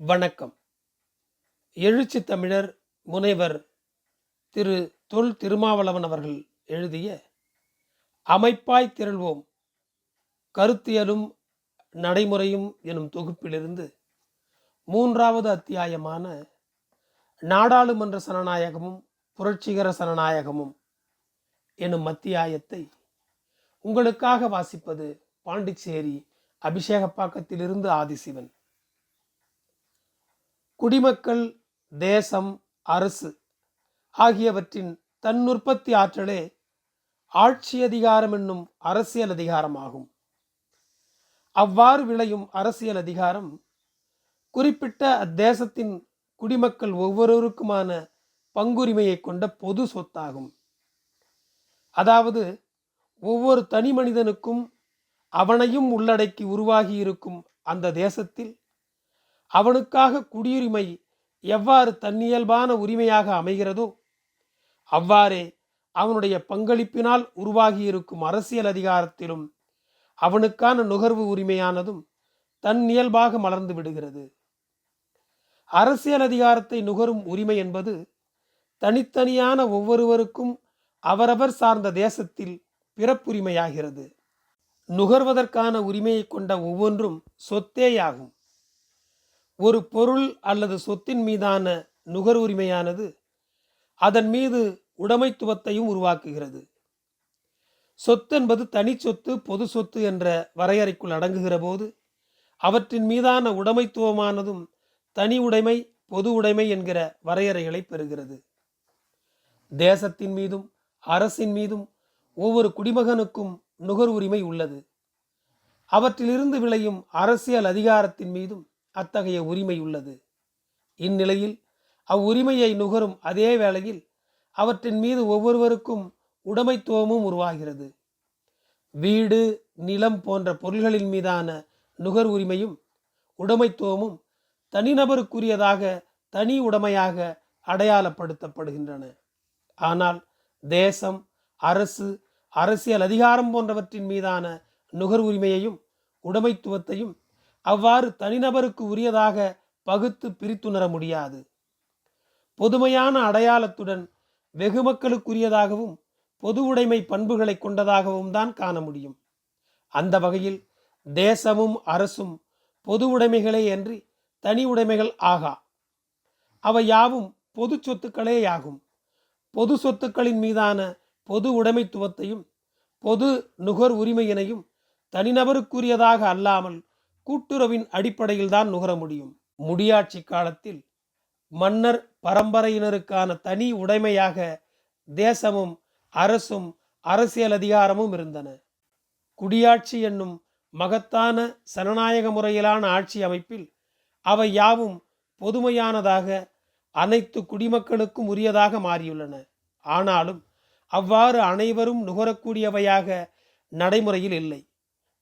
வணக்கம். எழுச்சி தமிழர் முனைவர் திரு தொல் திருமாவளவன் அவர்கள் எழுதிய அமைப்பாய் திரள்வோம் கருத்தியலும் நடைமுறையும் எனும் தொகுப்பிலிருந்து மூன்றாவது அத்தியாயமான நாடாளுமன்ற சனநாயகமும் புரட்சிகர சனநாயகமும் எனும் அத்தியாயத்தை உங்களுக்காக வாசிப்பது பாண்டிச்சேரி அபிஷேகப்பாக்கத்திலிருந்து ஆதிசிவன். குடிமக்கள் தேசம் அரசு ஆகியவற்றின் தன்னுற்பத்தி ஆற்றலே ஆட்சி அதிகாரம் என்னும் அரசியல் அதிகாரமாகும். அவ்வாறு விளையும் அரசியல் அதிகாரம் குறிப்பிட்ட அத்தேசத்தின் குடிமக்கள் ஒவ்வொருவருக்குமான பங்குரிமையை கொண்ட பொது சொத்தாகும். அதாவது ஒவ்வொரு தனி மனிதனுக்கும் அவனையும் உள்ளடக்கி உருவாகி இருக்கும் அந்த தேசத்தில் அவனுக்காக குடியுரிமை எவ்வாறு தன்னியல்பான உரிமையாக அமைகிறதோ அவ்வாறே அவனுடைய பங்களிப்பினால் உருவாகியிருக்கும் அரசியல் அதிகாரத்திலும் அவனுக்கான நுகர்வு உரிமையானதும் தன்னியல்பாக மலர்ந்து விடுகிறது. அரசியல் அதிகாரத்தை நுகரும் உரிமை என்பது தனித்தனியான ஒவ்வொருவருக்கும் அவரவர் சார்ந்த தேசத்தில் பிறப்புரிமையாகிறது. நுகர்வதற்கான உரிமையை கொண்ட ஒவ்வொன்றும் சொத்தேயாகும். ஒரு பொருள் அல்லது சொத்தின் மீதான நுகர் உரிமையானது அதன் மீது உடைமைத்துவத்தையும் உருவாக்குகிறது. சொத்து என்பது தனி சொத்து பொது சொத்து என்ற வரையறைக்குள் அடங்குகிற போது அவற்றின் மீதான உடைமைத்துவமானதும் தனி உடைமை பொது உடைமை என்கிற வரையறைகளை பெறுகிறது. தேசத்தின் மீதும் அரசின் மீதும் ஒவ்வொரு குடிமகனுக்கும் நுகர் உரிமை உள்ளது. அவற்றிலிருந்து விளையும் அரசியல் அதிகாரத்தின் மீதும் அத்தகைய உரிமை உள்ளது. இந்நிலையில் அவ்வுரிமையை நுகரும் அதே வேளையில் அவற்றின் மீது ஒவ்வொருவருக்கும் உடைமைத்துவமும் உருவாகிறது. வீடு நிலம் போன்ற பொருள்களின் மீதான நுகர் உரிமையும் உடைமைத்துவமும் தனிநபருக்குரியதாக தனி உடைமையாக அடையாளப்படுத்தப்படுகின்றன. ஆனால் தேசம் அரசு அரசியல் அதிகாரம் போன்றவற்றின் மீதான நுகர் உரிமையையும் உடைமைத்துவத்தையும் அவ்வாறு தனிநபருக்கு உரியதாக பகுத்து பிரித்துணர முடியாது. பொதுமையான அடையாளத்துடன் வெகு மக்களுக்குரியதாகவும் பொது உடைமை பண்புகளை கொண்டதாகவும் தான் காண முடியும். அந்த வகையில் தேசமும் அரசும் பொது உடைமைகளே அன்றி தனி உடைமைகள் ஆகா. அவை யாவும் பொது சொத்துக்களேயாகும் பொது சொத்துக்களின் மீதான பொது உடைமைத்துவத்தையும் பொது நுகர் உரிமையினையும் தனிநபருக்குரியதாக அல்லாமல் கூட்டுறவின் அடிப்படையில் தான் நுகர முடியும். முடியாட்சி காலத்தில் மன்னர் பரம்பரையினருக்கான தனி உடைமையாக தேசமும் அரசும் அரசியல் அதிகாரமும் இருந்தன. குடியாட்சி என்னும் மகத்தான சனநாயக முறையிலான ஆட்சி அமைப்பில் அவை யாவும் பொதுமையானதாக அனைத்து குடிமக்களுக்கும் உரியதாக மாறியுள்ளன. ஆனாலும் அவ்வாறு அனைவரும் நுகரக்கூடியவையாக நடைமுறையில் இல்லை.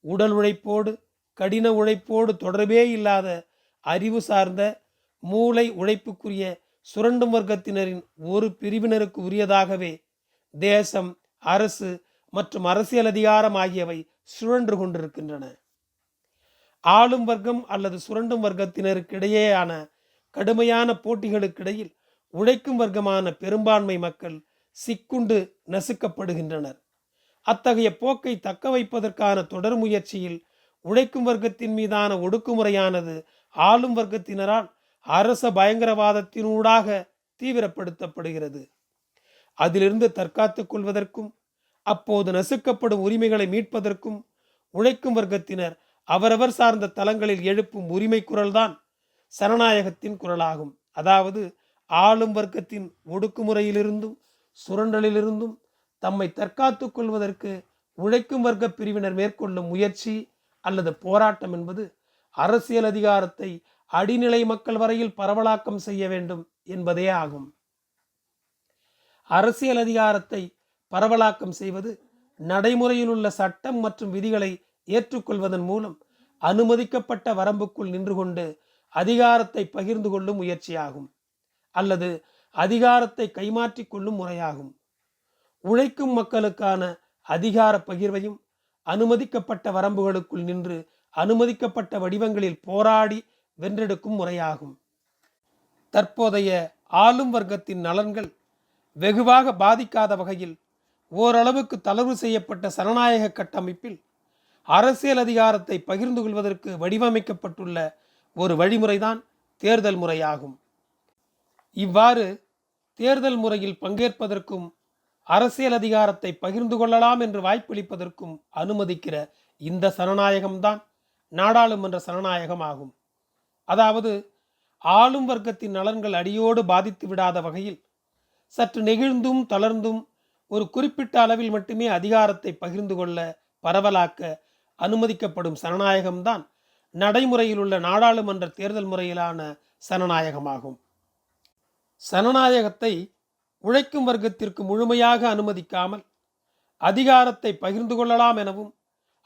உடல் உழைப்போடு கடின உழைப்போடு தொடர்பே இல்லாத அறிவு சார்ந்த மூளை உழைப்புக்குரிய சுரண்டும் வர்க்கத்தினரின் ஒரு பிரிவினருக்கு உரியதாகவே தேசம் அரசு மற்றும் அரசியல் அதிகாரம் ஆகியவை சுழன்று கொண்டிருக்கின்றன. ஆளும் வர்க்கம் அல்லது சுரண்டும் வர்க்கத்தினருக்கிடையேயான கடுமையான போட்டிகளுக்கிடையில் உழைக்கும் வர்க்கமான பெரும்பான்மை மக்கள் சிக்குண்டு நசுக்கப்படுகின்றனர். அத்தகைய போக்கை தக்க வைப்பதற்கான தொடர் முயற்சியில் உழைக்கும் வர்க்கத்தின் மீதான ஒடுக்குமுறையானது ஆளும் வர்க்கத்தினரால் அரச பயங்கரவாதத்தினூடாக தீவிரப்படுத்தப்படுகிறது. அதிலிருந்து தற்காத்துக் கொள்வதற்கும் அப்போது நசுக்கப்படும் உரிமைகளை மீட்பதற்கும் உழைக்கும் வர்க்கத்தினர் அவரவர் சார்ந்த தலங்களில் எழுப்பும் உரிமை குரல்தான் சனநாயகத்தின் குரலாகும். அதாவது ஆளும் வர்க்கத்தின் ஒடுக்குமுறையிலிருந்தும் சுரண்டலிலிருந்தும் தம்மை தற்காத்துக் கொள்வதற்கு உழைக்கும் வர்க்க பிரிவினர் மேற்கொள்ளும் முயற்சி அல்லது போராட்டம் என்பது அரசியல் அதிகாரத்தை அடிநிலை மக்கள் வரையில் பரவலாக்கம் செய்ய வேண்டும் என்பதே ஆகும். அரசியல் அதிகாரத்தை பரவலாக்கம் செய்வது நடைமுறையில் உள்ள சட்டம் மற்றும் விதிகளை ஏற்றுக்கொள்வதன் மூலம் அனுமதிக்கப்பட்ட வரம்புக்குள் நின்று கொண்டு அதிகாரத்தை பகிர்ந்து கொள்ளும் முயற்சியாகும் அல்லது அதிகாரத்தை கைமாற்றிக் கொள்ளும் முறையாகும். உழைக்கும் மக்களுக்கான அதிகார பகிர்வையும் அனுமதிக்கப்பட்ட வரம்புகளுக்குள் நின்று அனுமதிக்கப்பட்ட வடிவங்களில் போராடி வென்றெடுக்கும் முறையாகும். தற்போதைய ஆளும் வர்க்கத்தின் நலன்கள் வெகுவாக பாதிக்காத வகையில் ஓரளவுக்கு தளர்வு செய்யப்பட்ட சனநாயக கட்டமைப்பில் அரசியல் அதிகாரத்தை பகிர்ந்து கொள்வதற்கு வடிவமைக்கப்பட்டுள்ள ஒரு வழிமுறைதான் தேர்தல் முறையாகும். இவ்வாறு தேர்தல் முறையில் பங்கேற்பதற்கும் அரசியல் அதிகாரத்தை பகிர்ந்து கொள்ளலாம் என்று வாய்ப்பளிப்பதற்கும் அனுமதிக்கிற இந்த சனநாயகம்தான் நாடாளுமன்ற சனநாயகம் ஆகும் அதாவது ஆளும் வர்க்கத்தின் நலன்கள் அடியோடு பாதித்து விடாத வகையில் சற்று நெகிழ்ந்தும் தளர்ந்தும் ஒரு குறிப்பிட்ட அளவில் மட்டுமே அதிகாரத்தை பகிர்ந்து கொள்ள பரவலாக்க அனுமதிக்கப்படும் சனநாயகம்தான் நடைமுறையில் உள்ள நாடாளுமன்ற தேர்தல் முறையிலான சனநாயகமாகும். சனநாயகத்தை உழைக்கும் வர்க்கத்திற்கு முழுமையாக அனுமதிக்காமல் அதிகாரத்தை பகிர்ந்து கொள்ளலாம் எனவும்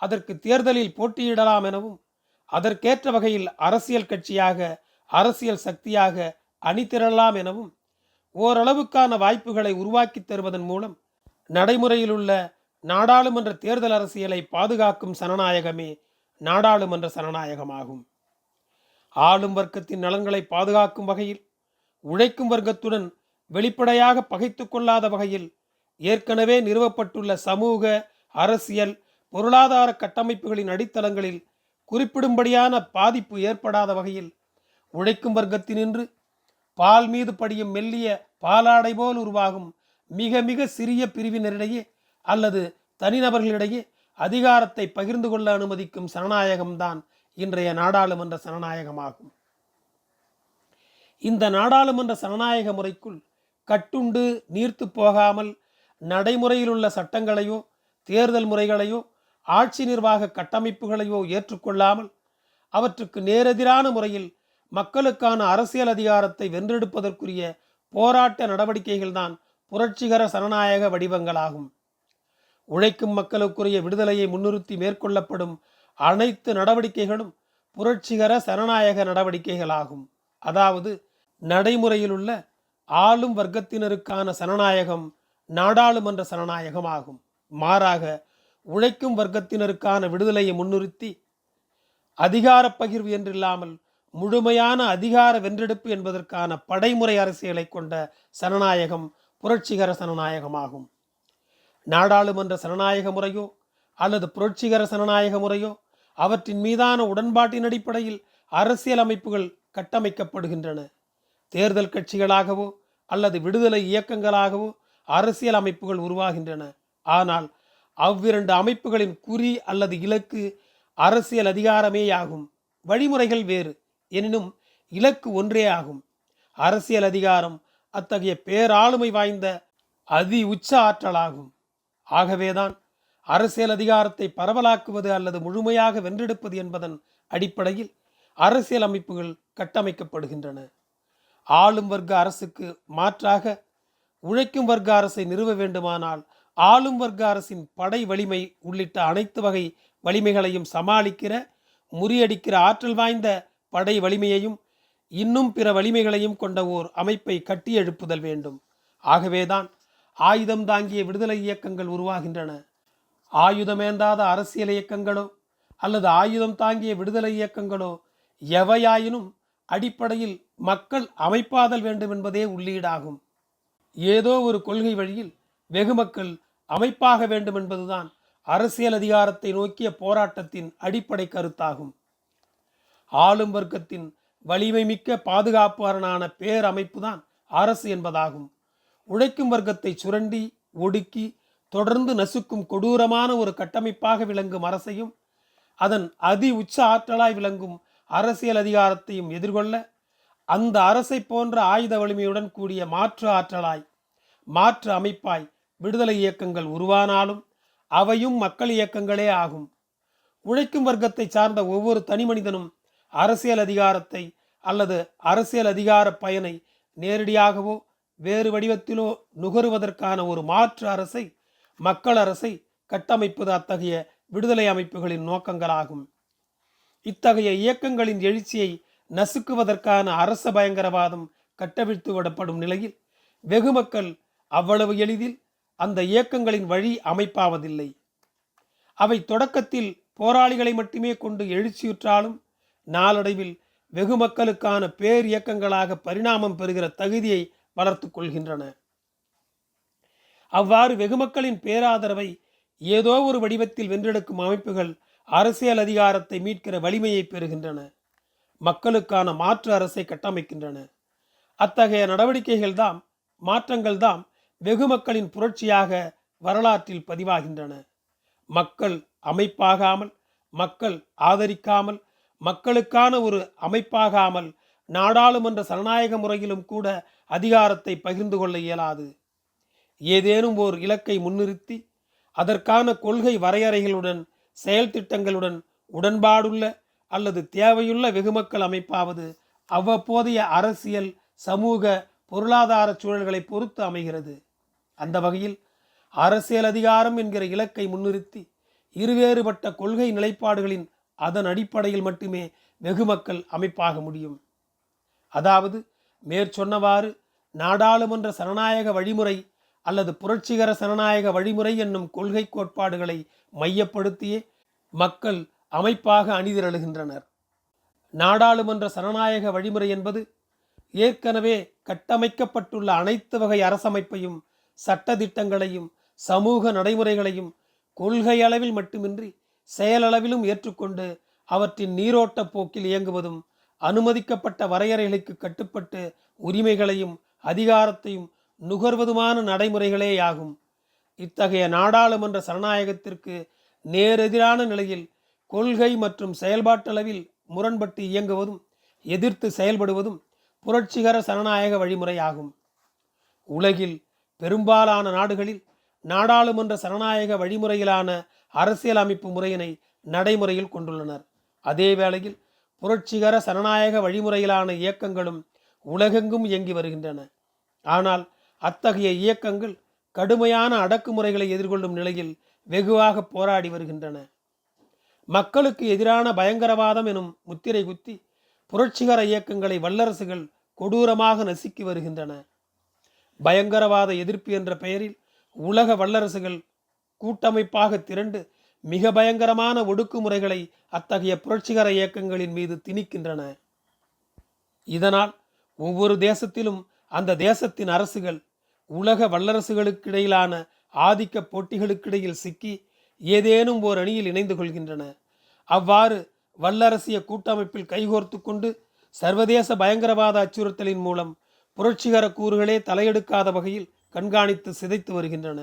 அதற்கு தேர்தலில் போட்டியிடலாம் எனவும் அதற்கேற்ற வகையில் அரசியல் கட்சியாக அரசியல் சக்தியாக அணிதிரளலாம் எனவும் ஓரளவுக்கான வாய்ப்புகளை உருவாக்கித் தருவதன் மூலம் நடைமுறையில் உள்ள நாடாளுமன்ற தேர்தல் அரசியலை பாதுகாக்கும் சனநாயகமே நாடாளுமன்ற சனநாயகமாகும். ஆளும் வர்க்கத்தின் நலன்களை பாதுகாக்கும் வகையில் உழைக்கும் வர்க்கத்துடன் வெளிப்படையாக பகைத்து கொள்ளாத வகையில் ஏற்கனவே நிறுவப்பட்டுள்ள சமூக அரசியல் பொருளாதார கட்டமைப்புகளின் அடித்தளங்களில் குறிப்பிடும்படியான பாதிப்பு ஏற்படாத வகையில் உழைக்கும் வர்க்கத்தினின்று பால் மீது படியும் மெல்லிய பாலாடை போல் உருவாகும் மிக மிக சிறிய பிரிவினரிடையே அல்லது தனிநபர்களிடையே அதிகாரத்தை பகிர்ந்து கொள்ள அனுமதிக்கும் சனநாயகம்தான் இன்றைய நாடாளுமன்ற சனநாயகமாகும். இந்த நாடாளுமன்ற சனநாயக முறைக்குள் கட்டுண்டு நீர்த்து போகாமல் நடைமுறையில் உள்ள சட்டங்களையோ தேர்தல் முறைகளையோ ஆட்சி நிர்வாக கட்டமைப்புகளையோ ஏற்றுக்கொள்ளாமல் அவற்றுக்கு நேரெதிரான முறையில் மக்களுக்கான அரசியல் அதிகாரத்தை வென்றெடுப்பதற்குரிய போராட்ட நடவடிக்கைகள்தான் புரட்சிகர சனநாயக வடிவங்களாகும். உழைக்கும் மக்களுக்குரிய விடுதலையை முன்னிறுத்தி மேற்கொள்ளப்படும் அனைத்து நடவடிக்கைகளும் புரட்சிகர சனநாயக நடவடிக்கைகளாகும். அதாவது நடைமுறையில் உள்ள ஆளும் வர்க்கத்தினருக்கான சனநாயகம் நாடாளுமன்ற சனநாயகம் ஆகும் மாறாக உழைக்கும் வர்க்கத்தினருக்கான விடுதலையை முன்னிறுத்தி அதிகார பகிர்வு என்றில்லாமல் முழுமையான அதிகார வென்றெடுப்பு என்பதற்கான படைமுறை அரசியலை கொண்ட சனநாயகம் புரட்சிகர சனநாயகமாகும். நாடாளுமன்ற சனநாயக முறையோ அல்லது புரட்சிகர சனநாயக முறையோ அவற்றின் மீதான உடன்பாட்டின் அடிப்படையில் அரசியல் அமைப்புகள் கட்டமைக்கப்படுகின்றன. தேர்தல் கட்சிகளாகவோ அல்லது விடுதலை இயக்கங்களாகவோ அரசியல் அமைப்புகள் உருவாகின்றன. ஆனால் அவ்விரண்டு அமைப்புகளின் குறி அல்லது இலக்கு அரசியல் அதிகாரமேயாகும் வழிமுறைகள் வேறு. எனினும் இலக்கு ஒன்றே ஆகும். அரசியல் அதிகாரம் அத்தகைய பேராளுமை வாய்ந்த அதி உச்ச ஆற்றலாகும். ஆகவேதான் அரசியல் அதிகாரத்தை பரவலாக்குவது அல்லது முழுமையாக வென்றெடுப்பது என்பதன் அடிப்படையில் அரசியல் அமைப்புகள் கட்டமைக்கப்படுகின்றன. ஆளும் வர்க்க அரசுக்கு மாற்றாக உழைக்கும் வர்க்க அரசை நிறுவ வேண்டுமானால் ஆளும் வர்க்க அரசின் படை வலிமை உள்ளிட்ட அனைத்து வகை வலிமைகளையும் சமாளிக்கிற முறியடிக்கிற ஆற்றல் வாய்ந்த படை வலிமையையும் இன்னும் பிற வலிமைகளையும் கொண்ட ஓர் அமைப்பை கட்டி எழுப்புதல் வேண்டும். ஆகவேதான் ஆயுதம் தாங்கிய விடுதலை இயக்கங்கள் உருவாகின்றன. ஆயுதமேந்தாத அரசியல் இயக்கங்களோ அல்லது ஆயுதம் தாங்கிய விடுதலை இயக்கங்களோ எவையாயினும் அடிப்படையில் மக்கள் அமைப்பாதல் வேண்டும் என்பதே உள்ளீடாகும். ஏதோ ஒரு கொள்கை வழியில் வெகு மக்கள் அமைப்பாக வேண்டும் என்பதுதான் அரசியல் அதிகாரத்தை நோக்கிய போராட்டத்தின் அடிப்படை கருத்தாகும். ஆளும் வர்க்கத்தின் வலிமை மிக்க பாதுகாப்பு பேரமைப்பு தான் அரசு என்பதாகும். உழைக்கும் வர்க்கத்தை சுரண்டி ஒடுக்கி தொடர்ந்து நசுக்கும் கொடூரமான ஒரு கட்டமைப்பாக விளங்கும் அரசையும் அதன் அதி உச்ச ஆற்றலாய் விளங்கும் அரசியல் அதிகாரத்தையும் எதிர்கொள்ள அந்த அரசை போன்ற ஆயுத வலிமையுடன் கூடிய மாற்று ஆற்றலாய் மாற்று அமைப்பாய் விடுதலை இயக்கங்கள் உருவானாலும் அவையும் மக்கள் இயக்கங்களே ஆகும். உழைக்கும் வர்க்கத்தை சார்ந்த ஒவ்வொரு தனிமனிதனும் அரசியல் அதிகாரத்தை அல்லது அரசியல் அதிகார பயனை நேரடியாகவோ வேறு வடிவத்திலோ நுகருவதற்கான ஒரு மாற்று அரசை மக்கள் அரசை கட்டமைப்பது அத்தகைய விடுதலை அமைப்புகளின் நோக்கங்களாகும். இத்தகைய இயக்கங்களின் எழுச்சியை நசுக்குவதற்கான அரச பயங்கரவாதம் கட்டவிழ்த்து விடப்படும் நிலையில் வெகு மக்கள் அவ்வளவு எளிதில் அந்த இயக்கங்களின் வழி அமைப்பாவதில்லை. அவை தொடக்கத்தில் போராளிகளை மட்டுமே கொண்டு எழுச்சியுற்றாலும் நாளடைவில் வெகு மக்களுக்கான பேர் இயக்கங்களாக பரிணாமம் பெறுகிற தகுதியை வளர்த்து கொள்கின்றன. அவ்வாறு வெகுமக்களின் பேராதரவை ஏதோ ஒரு வடிவத்தில் வென்றெடுக்கும் அமைப்புகள் அரசியல் அதிகாரத்தை மீட்கிற வலிமையை பெறுகின்றன. மக்களுக்கான மாற்று அரசை கட்டமைக்கின்றன. அத்தகைய நடவடிக்கைகள் தாம் மாற்றங்கள் தாம் வெகு மக்களின் புரட்சியாக வரலாற்றில் பதிவாகின்றன. மக்கள் அமைப்பாகாமல் மக்கள் ஆதரிக்காமல் மக்களுக்கான ஒரு அமைப்பாகாமல் நாடாளுமன்ற சனநாயக முறையிலும் கூட அதிகாரத்தை பகிர்ந்து கொள்ள இயலாது. ஏதேனும் ஓர் இலக்கை முன்னிறுத்தி அதற்கான கொள்கை வரையறைகளுடன் செயல் திட்டங்களுடன் உடன்பாடுள்ள அல்லது தேவையுள்ள வெகுமக்கள் அமைப்பாவது அவ்வப்போதைய அரசியல் சமூக பொருளாதார சூழல்களை பொறுத்து அமைகிறது. அந்த வகையில் அரசியல் அதிகாரம் என்கிற இலக்கை முன்னிறுத்தி இருவேறுபட்ட கொள்கை நிலைப்பாடுகளின் அதன் அடிப்படையில் மட்டுமே வெகுமக்கள் அமைப்பாக முடியும். அதாவது மேற்சொன்னவாறு நாடாளுமன்ற சனநாயக வழிமுறை அல்லது புரட்சிகர சனநாயக வழிமுறை என்னும் கொள்கை கோட்பாடுகளை மையப்படுத்தியே மக்கள் அமைப்பாக அணிதிரழுகின்றனர் நாடாளுமன்ற சனநாயக வழிமுறை என்பது ஏற்கனவே கட்டமைக்கப்பட்டுள்ள அனைத்து வகை அரசமைப்பையும் சட்டத்திட்டங்களையும் சமூக நடைமுறைகளையும் கொள்கை அளவில் மட்டுமின்றி செயலளவிலும் ஏற்றுக்கொண்டு அவற்றின் நீரோட்ட போக்கில் இயங்குவதும் அனுமதிக்கப்பட்ட வரையறைகளுக்கு கட்டுப்பட்டு உரிமைகளையும் அதிகாரத்தையும் நுகர்வதுமான நடைமுறைகளேயாகும். இத்தகைய நாடாளுமன்ற சனநாயகத்திற்கு நேரெதிரான நிலையில் கொள்கை மற்றும் செயல்பாட்டளவில் முரண்பட்டு இயங்குவதும் எதிர்த்து செயல்படுவதும் புரட்சிகர சனநாயக வழிமுறையாகும். உலகில் பெரும்பாலான நாடுகளில் நாடாளுமன்ற சனநாயக வழிமுறையிலான அரசியல் அமைப்பு முறையினை நடைமுறையில் கொண்டுள்ளனர். அதே வேளையில் புரட்சிகர சனநாயக வழிமுறையிலான இயக்கங்களும் உலகெங்கும் இயங்கி வருகின்றன. ஆனால் அத்தகைய இயக்கங்கள் கடுமையான அடக்குமுறைகளை எதிர்கொள்ளும் நிலையில் வெகுவாக போராடி வருகின்றன. மக்களுக்கு எதிரான பயங்கரவாதம் எனும் முத்திரை குத்தி புரட்சிகர இயக்கங்களை வல்லரசுகள் கொடூரமாக நசுக்கி வருகின்றன. பயங்கரவாத எதிர்ப்பு என்ற பெயரில் உலக வல்லரசுகள் கூட்டமைப்பாக திரண்டு மிக பயங்கரமான ஒடுக்குமுறைகளை அத்தகைய புரட்சிகர இயக்கங்களின் மீது திணிக்கின்றன. இதனால் ஒவ்வொரு தேசத்திலும் அந்த தேசத்தின் அரசுகள் உலக வல்லரசுகளுக்கிடையிலான ஆதிக்க போட்டிகளுக்கிடையில் சிக்கி ஏதேனும் ஓர் அணியில் இணைந்து கொள்கின்றன. அவ்வாறு வல்லரசிய கூட்டமைப்பில் கைகோர்த்து கொண்டு சர்வதேச பயங்கரவாத அச்சுறுத்தலின் மூலம் புரட்சிகர கூறுகளே தலையெடுக்காத வகையில் கண்காணித்து சிதைத்து வருகின்றன.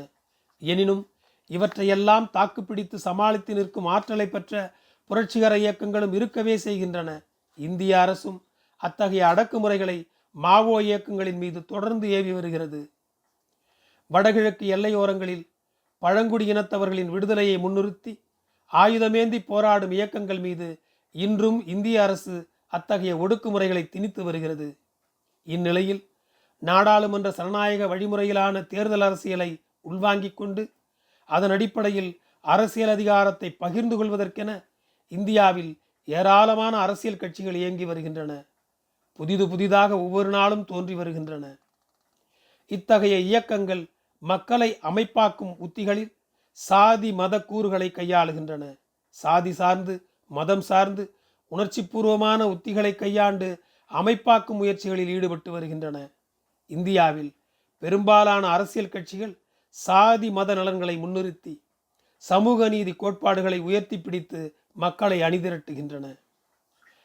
எனினும் இவற்றையெல்லாம் தாக்குப்பிடித்து சமாளித்து நிற்கும் ஆற்றலை பெற்ற புரட்சிகர இயக்கங்களும் இருக்கவே செய்கின்றன. இந்திய அரசும் அத்தகைய அடக்குமுறைகளை மாவோ இயக்கங்களின் மீது தொடர்ந்து ஏவி வருகிறது. வடகிழக்கு எல்லையோரங்களில் பழங்குடியினத்தவர்களின் விடுதலையை முன்னிறுத்தி ஆயுதமேந்தி போராடும் இயக்கங்கள் மீது இன்றும் இந்திய அரசு அத்தகைய ஒடுக்குமுறைகளை திணித்து வருகிறது. இந்நிலையில் நாடாளுமன்ற சனநாயக வழிமுறையிலான தேர்தல் அரசியலை உள்வாங்கிக் கொண்டு அதன் அடிப்படையில் அரசியல் அதிகாரத்தை பகிர்ந்து கொள்வதற்கென இந்தியாவில் ஏராளமான அரசியல் கட்சிகள் இயங்கி வருகின்றன. புதிது புதிதாக ஒவ்வொரு நாளும் தோன்றி வருகின்றன. இத்தகைய இயக்கங்கள் மக்களை அமைப்பாக்கும் உத்திகளில் சாதி மத கூறுகளை கையாளுகின்றன. சாதி சார்ந்து மதம் சார்ந்து உணர்ச்சிபூர்வமான உத்திகளை கையாண்டு அமைப்பாக்கும் முயற்சிகளில் ஈடுபட்டு வருகின்றன. இந்தியாவில் பெரும்பாலான அரசியல் கட்சிகள் சாதி மத நலன்களை முன்னிறுத்தி சமூக நீதி கோட்பாடுகளை உயர்த்தி பிடித்து மக்களை அணிதிரட்டுகின்றன.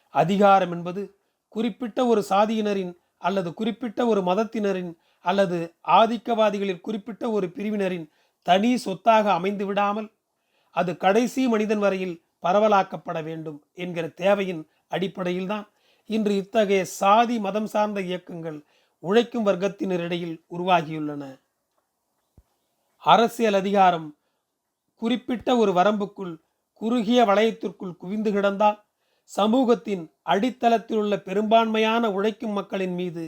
அதிகாரம் என்பது குறிப்பிட்ட ஒரு சாதியினரின் அல்லது குறிப்பிட்ட ஒரு மதத்தினரின் அல்லது ஆதிக்கவாதிகளில் குறிப்பிட்ட ஒரு பிரிவினரின் தனி சொத்தாக அமைந்து விடாமல் அது கடைசி மனிதன் வரையில் பரவலாக்கப்பட வேண்டும் என்கிற தேவையின் அடிப்படையில்தான் இன்று இத்தகைய சாதி மதம் சார்ந்த இயக்கங்கள் உழைக்கும் வர்க்கத்தினரிடையில் உருவாகியுள்ளன. அரசியல் அதிகாரம் குறிப்பிட்ட ஒரு வரம்புக்குள் குறுகிய வளையத்திற்குள் குவிந்து கிடந்தால் சமூகத்தின் அடித்தளத்தில் உள்ள பெரும்பான்மையான உழைக்கும் மக்களின் மீது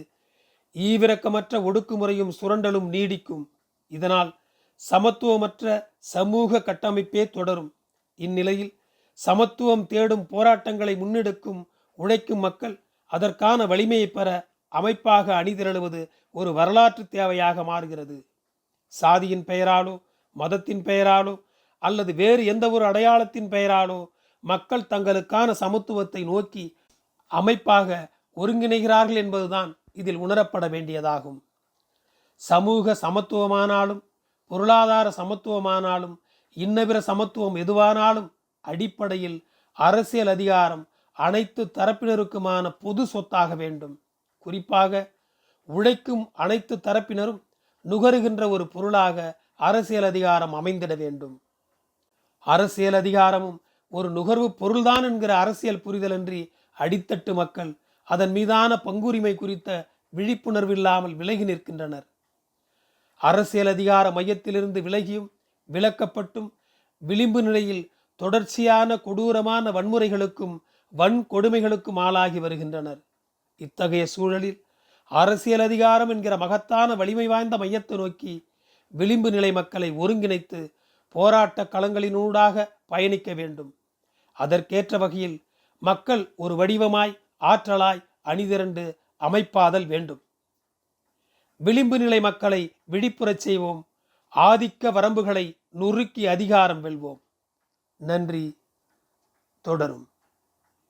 ஈவிரக்கமற்ற ஒடுக்குமுறையும் சுரண்டலும் நீடிக்கும். இதனால் சமத்துவமற்ற சமூக கட்டமைப்பே தொடரும். இந்நிலையில் சமத்துவம் தேடும் போராட்டங்களை முன்னெடுக்கும் உழைக்கும் மக்கள் அதற்கான வலிமையை பெற அமைப்பாக அணிதிரளுவது ஒரு வரலாற்று தேவையாக மாறுகிறது. சாதியின் பெயராலோ மதத்தின் பெயராலோ அல்லது வேறு எந்த ஒரு அடையாளத்தின் பெயராலோ மக்கள் தங்களுக்கான சமத்துவத்தை நோக்கி அமைப்பாக ஒருங்கிணைகிறார்கள் என்பதுதான் இதில் உணரப்பட வேண்டியதாகும். சமூக சமத்துவமானாலும் பொருளாதார சமத்துவமானாலும் இன்னபிற சமத்துவம் எதுவானாலும் அடிப்படையில் அரசியல் அதிகாரம் அனைத்து தரப்பினருக்குமான பொது சொத்தாக வேண்டும். குறிப்பாக உழைக்கும் அனைத்து தரப்பினரும் நுகருகின்ற ஒரு பொருளாக அரசியல் அதிகாரம் அமைந்திட வேண்டும். அரசியல் அதிகாரமும் ஒரு நுகர்வு பொருள்தான் என்கிற அரசியல் புரிதலன்றி அடித்தட்டு மக்கள் அதன் மீதான பங்குரிமை குறித்த விழிப்புணர்வு இல்லாமல் விலகி நிற்கின்றனர். அரசியல் அதிகார மையத்திலிருந்து விலகியும் விலக்கப்பட்டும் விளிம்பு நிலையில் தொடர்ச்சியான கொடூரமான வன்முறைகளுக்கும் வன்கொடுமைகளுக்கும் ஆளாகி வருகின்றனர். இத்தகைய சூழலில் அரசியல் அதிகாரம் என்கிற மகத்தான வலிமை வாய்ந்த மையத்தை நோக்கி விளிம்பு நிலை மக்களை ஒருங்கிணைத்து போராட்ட களங்களினூடாக பயணிக்க வேண்டும். அதற்கேற்ற வகையில் மக்கள் ஒரு வடிவமாய் ஆற்றலாய் அணிதிரண்டு அமைப்பாதல் வேண்டும். விளிம்பு நிலை மக்களை விழிப்புறச் செய்வோம். ஆதிக்க வரம்புகளை நுறுக்கி அதிகாரம் வெல்வோம். நன்றி. தொடரும்.